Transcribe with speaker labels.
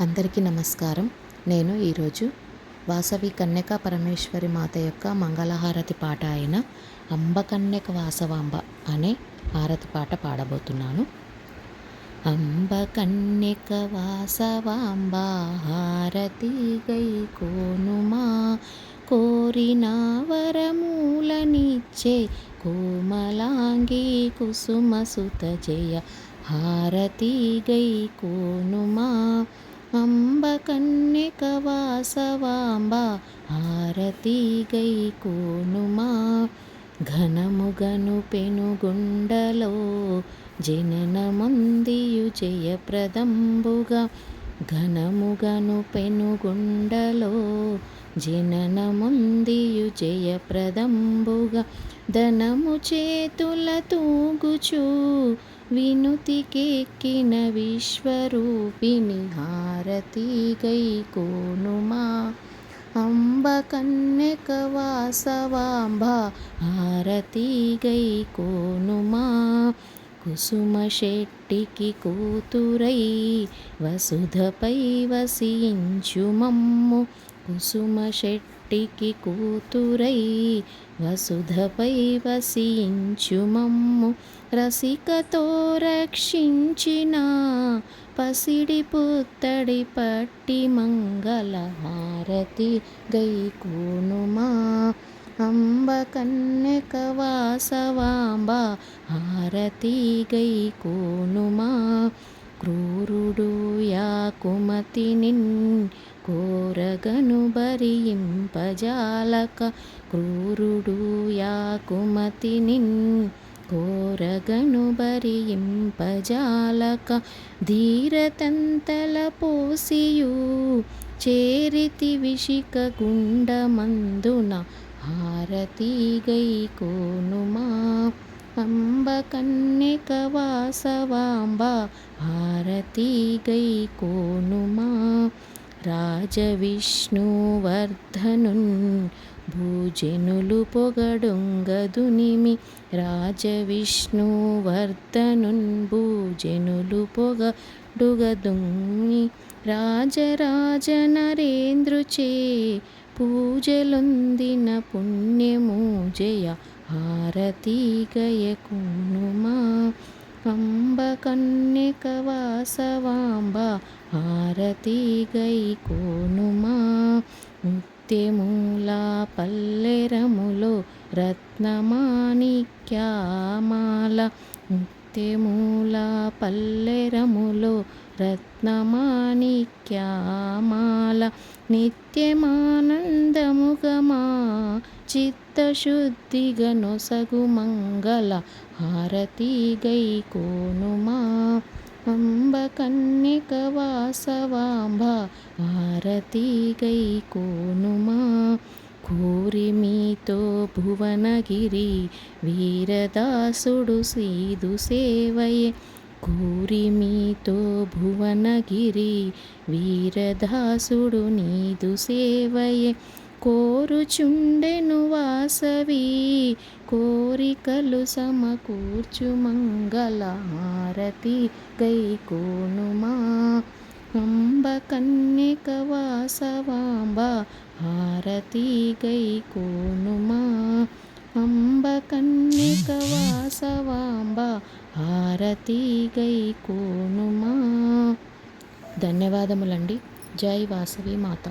Speaker 1: అందరికీ నమస్కారం. నేను ఈరోజు వాసవి కన్యక పరమేశ్వరి మాత యొక్క మంగళహారతి పాట అయిన అంబ కన్యక వాసవాంబ అనే హారతి పాట పాడబోతున్నాను. అంబ కన్యక వాసవాంబ హారతి గై కోనుమా కోరిన వరమూలనిచ్చే కోమలాంగి కుసుమ సుత జయ హారతి గై కోనుమా కవాసవాంబా హారతి గై కోనుమా. ఘనముగను పెనుగుండలో జననమందియు జయప్రదంబుగా. ఘనముగను పెనుగుండలో జననముందియు జయప్రదంబుగా. ధనము చేతుల తూగుచూ వినుతికెక్కిన విశ్వరూపిణి హారతి గై కోనుమా. అంబ కన్నెక వాసవాంబ హారతి గై కోనుమా. కుసుమ శెట్టికి కూతురై వసుధపై వసించు మమ్ము కుసుమ శెట్టికి కూతురై వసుధపై వసించు మమ్ము రసికతో రక్షించిన పసిడి పుత్తడి పట్టి మంగళహారతి హారతి గై అంబ కన్నెక వాసవాంబ హారతి గై కోనుమా క్రూరుడు యాకుమతి నిన్ కోరగను బరింపజాలక క్రూరుడు యాకుమతి నిన్. కోరగను బరింపజాలక ధీరతంతల పోసియు. చేరితి విషిక గుండమందున హారతీగై కోనుమా. అంబ కన్యక వాసవాంబ హారతీగై కోనుమా. రాజవిష్ణువర్ధనున్ భూజనులు పొగడుంగదునిమి. రాజవిష్ణువర్ధనున్ భూజనులు పొగడుగదుని రాజరాజ నరేంద్రుచే పూజలొందిన పుణ్యము జయ హారతి గయకునుమా అంబ కన్యక వాసవాంబ హారతి గై కోనుమా ముత్యమూల పల్లెరములో రత్నమాణిక్యామాల ముత్యమూల పల్లెరములో రత్నమాణిక్యామాల. నిత్యమానందముగమా చిత్తశుద్ధిగా నొసగు మంగళ హారతిగై కోనుమా. అంబ కన్యక వాసవాంబ హారతిగై కోనుమా. కోరి మీతో భువనగిరి వీరదాసుడు సీదు సేవయే. కోరి మీతో భువనగిరి వీరదాసుడు నీదు సేవయే. కోరుచుండెను వాసవి కోరికలు సమకూర్చు మంగళ హారతి గై కోనుమా. అంబ కన్యక వాసవాంబ హారతి గై కోనుమా. అంబ కన్యక వాసవాంబ హారతి గై కోనుమా. ధన్యవాదములండి. జై వాసవి మాత.